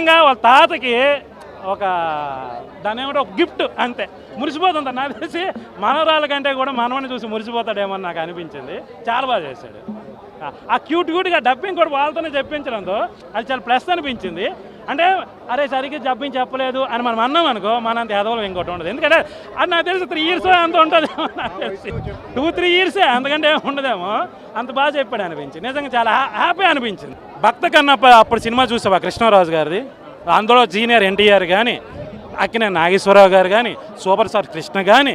నిజంగా వాళ్ళ తాతకి ఒక దాని ఏమంటే ఒక గిఫ్ట్ అంతే. మురిసిపోతుంది నాకు తెలిసి మనవరాల కంటే కూడా మనవని చూసి మురిసిపోతాడేమో నాకు అనిపించింది. చాలా బాగా చేశాడు. ఆ- క్యూట్ క్యూట్గా డబ్బింగ్ కూడా వాళ్ళతోనే చెప్పించడంతో అది చాలా ప్లస్ అనిపించింది. అంటే అరే సరిగ్గా డబ్బింగ్ చెప్పలేదు అని మనం అన్నాం అనుకో మనంత ఎదవలం ఇంకోటి ఉండదు. ఎందుకంటే అది నాకు తెలిసి త్రీ ఇయర్స్ అంత ఉంటుందేమో నాకు తెలిసి. టూ త్రీ ఇయర్సే అంతకంటే ఏమి ఉండదేమో. అంత బాగా చెప్పాడు అనిపించింది. నిజంగా చాలా హ్యాపీ అనిపించింది. భక్త కన్నప్ప అప్పుడు సినిమా చూసావా కృష్ణరాజు గారిది? అందులో జీనియర్ ఎన్టీఆర్ కానీ అక్కినే నాగేశ్వరరావు గారు కానీ సూపర్ స్టార్ కృష్ణ కానీ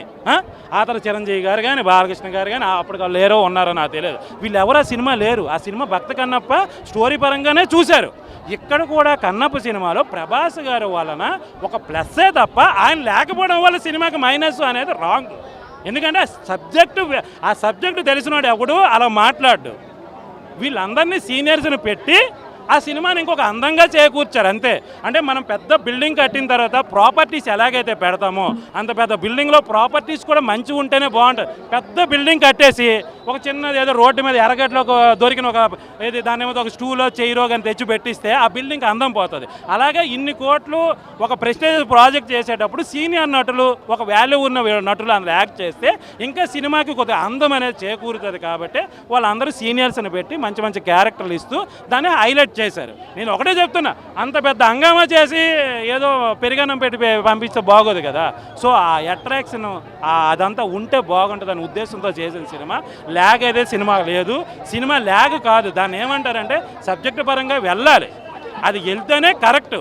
ఆతర చిరంజీవి గారు కానీ బాలకృష్ణ గారు కానీ అప్పుడు వాళ్ళు లేరో ఉన్నారో నాకు తెలియదు. వీళ్ళు ఎవరు ఆ సినిమా లేరు. ఆ సినిమా భక్త కన్నప్ప స్టోరీ పరంగానే చూశారు. ఇక్కడ కూడా కన్నప్ప సినిమాలో ప్రభాస్ గారు వలన ఒక ప్లస్సే తప్ప ఆయన లేకపోవడం వల్ల సినిమాకి మైనస్ అనేది రాంగ్. ఎందుకంటే సబ్జెక్టు ఆ సబ్జెక్టు తెలిసినాడు ఎవడు అలా మాట్లాడు వీళ్ళందరినీ సీనియర్స్ని పెట్టి ఆ సినిమాని ఇంకొక అందంగా చేకూర్చారు అంతే. అంటే మనం పెద్ద బిల్డింగ్ కట్టిన తర్వాత ప్రాపర్టీస్ ఎలాగైతే పెడతామో అంత పెద్ద బిల్డింగ్లో ప్రాపర్టీస్ కూడా మంచిగా ఉంటేనే బాగుంటుంది. పెద్ద బిల్డింగ్ కట్టేసి ఒక చిన్నది ఏదో రోడ్డు మీద ఎరగట్లో దొరికిన ఒక ఏది దాని ఏమో ఒక స్టూలో చైరో కానీ తెచ్చి పెట్టిస్తే ఆ బిల్డింగ్ అందం పోతుంది. అలాగే ఇన్ని కోట్లు ఒక ప్రెస్టేజ్ ప్రాజెక్ట్ చేసేటప్పుడు సీనియర్ నటులు ఒక వాల్యూ ఉన్న నటులు అందులో యాక్ట్ చేస్తే ఇంకా సినిమాకి కొద్దిగా అందం అనేది చేకూరుతుంది కాబట్టి వాళ్ళందరూ సీనియర్స్ని పెట్టి మంచి మంచి క్యారెక్టర్లు ఇస్తూ దాన్ని హైలైట్ చేశారు నేను ఒకటే చెప్తున్నా అంత పెద్ద హంగామా చేసి ఏదో పెరిగనం పెట్టి పంపిస్తే బాగోదు కదా. సో ఆ అట్రాక్షన్ అదంతా ఉంటే బాగుంటుంది అనే ఉద్దేశంతో చేసిన సినిమా. ల్యాగ్ అయితే సినిమా లేదు. సినిమా ల్యాగ్ కాదు. దాన్ని ఏమంటారంటే సబ్జెక్ట్ పరంగా వెళ్ళాలి. అది వెళ్తేనే కరెక్ట్.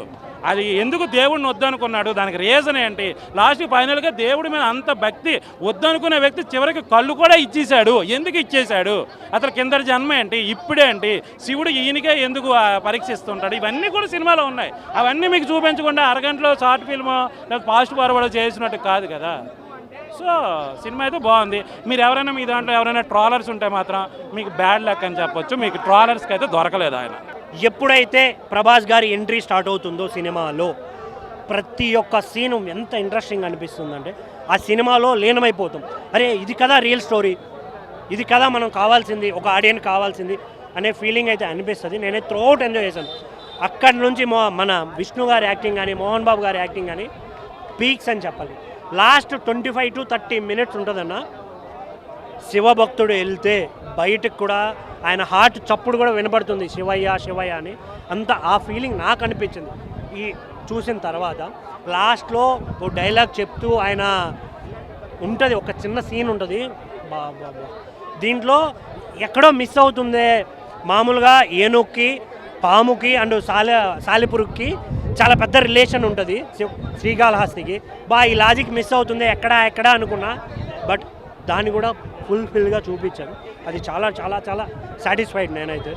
అది ఎందుకు దేవుడిని వద్దనుకున్నాడు? దానికి రీజన్ ఏంటి? లాస్ట్ ఫైనల్గా దేవుడి మీద అంత భక్తి వద్దనుకునే వ్యక్తి చివరికి కళ్ళు కూడా ఇచ్చేశాడు. ఎందుకు ఇచ్చేశాడు? అతను కింద జన్మ ఏంటి? ఇప్పుడేంటి? శివుడు ఈయనకే ఎందుకు పరీక్షిస్తుంటాడు? ఇవన్నీ కూడా సినిమాలో ఉన్నాయి. అవన్నీ మీకు చూపించకుండా అరగంటలో షార్ట్ ఫిల్మ్ లేదా ఫాస్ట్ ఫార్వర్డ్ చేసినట్టు కాదు కదా. సో సినిమా అయితే బాగుంది. మీరు ఎవరైనా మీ దాంట్లో ఎవరైనా ట్రాలర్స్ ఉంటే మాత్రం మీకు బ్యాడ్ లక్ అని చెప్పొచ్చు. మీకు ట్రాలర్స్కి అయితే దొరకలేదు ఆయన. ఎప్పుడైతే ప్రభాస్ గారి ఎంట్రీ స్టార్ట్ అవుతుందో సినిమాలో ప్రతి ఒక్క సీను ఎంత ఇంట్రెస్టింగ్ అనిపిస్తుందంటే ఆ సినిమాలో లీనమైపోతాం. అరే ఇది కదా రియల్ స్టోరీ. ఇది కదా మనం కావాల్సింది ఒక ఆడియన్స్ కావాల్సింది అనే ఫీలింగ్ అయితే అనిపిస్తుంది. నేనే త్రోట్ ఎంజాయ్ చేశాను. అక్కడి నుంచి మో మన విష్ణు గారి యాక్టింగ్ కానీ మోహన్ బాబు గారి యాక్టింగ్ కానీ పీక్స్ అని చెప్పాలి. Last twenty five to thirty minutes ఉంటుందన్నా శివభక్తుడు వెళ్తే బయటకు కూడా ఆయన హార్ట్ చప్పుడు కూడా వినబడుతుంది శివయ్య శివయ్య అని. అంత ఆ ఫీలింగ్ నాకు అనిపించింది. ఈ చూసిన తర్వాత లాస్ట్లో ఓ డైలాగ్ చెప్తూ ఆయన ఉంటుంది ఒక చిన్న సీన్ ఉంటుంది. బాబా దీంట్లో ఎక్కడో మిస్ అవుతుంది మామూలుగా ఏనుక్కి పాముకి అండ్ సాల సాలిపురుగుకి చాలా పెద్ద రిలేషన్ ఉంటుంది శివ్- శ్రీకాళహస్తికి. బా ఈ లాజిక్ మిస్ అవుతుంది ఎక్కడ ఎక్కడ అనుకున్నా. బట్ దాన్ని కూడా ఫుల్ఫిల్గా చూపించాను అది చాలా చాలా చాలా సాటిస్ఫైడ్ నేనైతే.